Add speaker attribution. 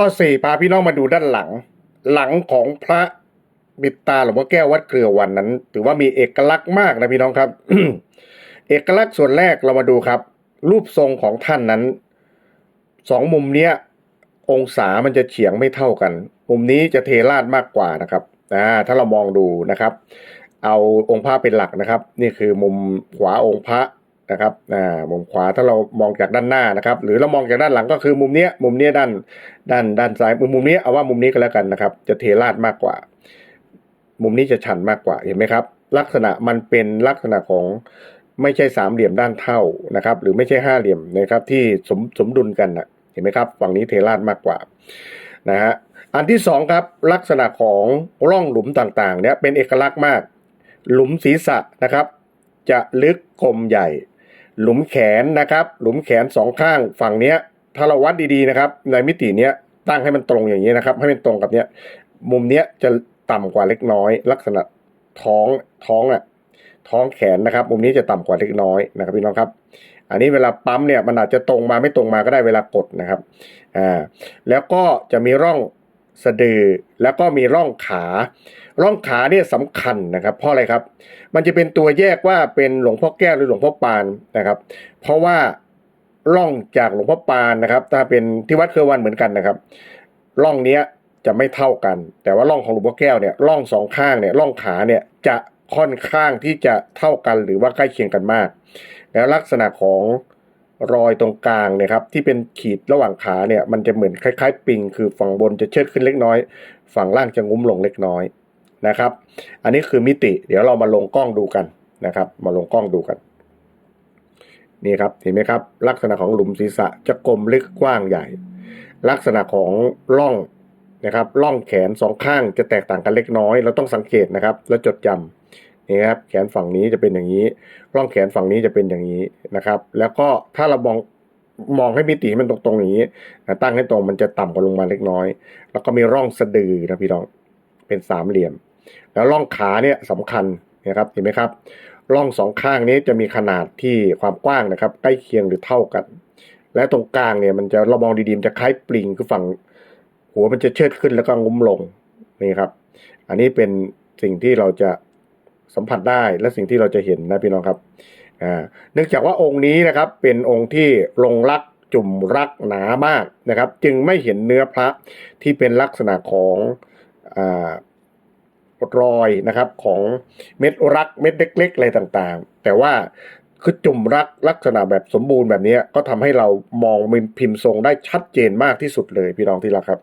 Speaker 1: ข้อสี่พาพี่น้องมาดูด้านหลัง หลังของพระบิดตาหลวงพ่อแก้ววัดเกลือวันนั้น ถือว่ามีเอกลักษณ์มากนะพี่น้องครับ เอกลักษณ์ส่วนแรกเรามาดูครับ รูปทรงของท่านนั้นสองมุมเนี้ย องศามันจะเฉียงไม่เท่ากัน มุมนี้จะเทราดมากกว่านะครับอ่าถ้าเรามองดูนะครับ เอาองค์พระเป็นหลักนะครับ นี่คือมุมขวาองค์พระ นะครับอ่ามุมขวาถ้าเรามองจากด้านหน้านะครับ หรือเรามองจากด้านหลังก็คือมุมเนี้ยมุมเนี้ยด้านด้านด้านซ้ายมุมมุมนี้เอาว่ามุมนี้ก็แล้วกันนะครับ จะเทราดมากกว่า มุมนี้จะชันมากกว่าเห็นไหมครับ ลักษณะมันเป็นลักษณะของไม่ใช่สามเหลี่ยมด้านเท่านะครับ หรือไม่ใช่ห้าเหลี่ยมนะครับ ที่สมสมดุลกันนะเห็นไหมครับฝั่งนี้เทราดมากกว่านะฮะอันที่สองครับลักษณะของร่องหลุมต่างๆ เนี่ยเป็นเอกลักษณ์มาก หลุมศีรษะนะครับ จะลึกคมใหญ่ หลุมแขนนะครับ หลุมแขนสองข้างฝั่งเนี้ย ถ้าเราวัดดีๆนะครับ ในมิติเนี้ยตั้งให้มันตรงอย่างนี้นะครับ ให้มันตรงกับเนี้ย มุมเนี้ยจะต่ำกว่าเล็กน้อย ลักษณะท้องท้องอะท้องแขนนะครับ มุมนี้จะต่ำกว่าเล็กน้อยนะครับพี่น้องครับ อันนี้เวลาปั๊มเนี่ยมันอาจจะตรงมาไม่ตรงมาก็ได้เวลากดนะครับอ่าแล้วก็จะมีร่อง สะดือแล้วก็มีร่องขา ร่องขาเนี่ยสำคัญนะครับ เพราะอะไรครับ มันจะเป็นตัวแยกว่าเป็นหลวงพ่อแก้วหรือหลวงพ่อปานนะครับ เพราะว่าร่องจากหลวงพ่อปานนะครับ ถ้าเป็นที่วัดเครือวันเหมือนกันนะครับ ร่องเนี้ยจะไม่เท่ากัน แต่ว่าร่องของหลวงพ่อแก้วเนี่ยร่องสองข้างเนี่ยร่องขาเนี่ยจะค่อนข้างที่จะเท่ากันหรือว่าใกล้เคียงกันมาก แล้วลักษณะของ รอยตรงกลางเนี่ยครับที่เป็นขีดระหว่างขาเนี่ยมันจะเหมือนคล้าย ๆ ปิง คือฝั่งบนจะเชิดขึ้นเล็กน้อย ฝั่งล่างจะงุ้มลงเล็กน้อยนะครับ อันนี้คือมิติ เดี๋ยวเรามาลงกล้องดูกันนะครับ มาลงกล้องดูกันนี่ครับเห็นไหมครับ ลักษณะของหลุมศีรษะจะกลมลึกกว้างใหญ่ ลักษณะของร่องนะครับร่องแขนสองข้างจะแตกต่างกันเล็กน้อย เราต้องสังเกตนะครับ แล้วจดจำ นี่ครับแขนฝั่งนี้จะเป็นอย่างนี้ร่องแขนฝั่งนี้จะเป็นอย่างนี้นะครับ แล้วก็ถ้าเรามองมองให้มิติมันตรงๆอย่างนี้นะตั้งให้ตรงมันจะต่ำกว่าลงมาเล็กน้อย แล้วก็มีร่องสะดือนะพี่น้องเป็นสามเหลี่ยม แล้วร่องขาเนี่ยสำคัญนะครับเห็นไหมครับร่องสองข้างนี้จะมีขนาดที่ความกว้างนะครับ ใกล้เคียงหรือเท่ากัน และตรงกลางเนี่ยมันจะเรามองดีๆมันจะคล้ายปลิงคือฝั่งหัวมันจะเชิดขึ้นแล้วก็งุ้มลงนี่ครับ อันนี้เป็นสิ่งที่เราจะ สัมผัสได้และสิ่งที่เราจะเห็นนะพี่น้องครับอ่าเนื่องจากว่าองค์นี้นะครับเป็นองค์ที่ลงรักจุ่มรักหนามากนะครับ จึงไม่เห็นเนื้อพระที่เป็นลักษณะของอ่ารอยนะครับของเม็ดรักเม็ดเล็กๆอะไรต่างๆ แต่ว่าคือจุ่มรักลักษณะแบบสมบูรณ์แบบนี้ก็ทำให้เรามองพิมพ์ทรงได้ชัดเจนมากที่สุดเลยพี่น้องที่รักครับ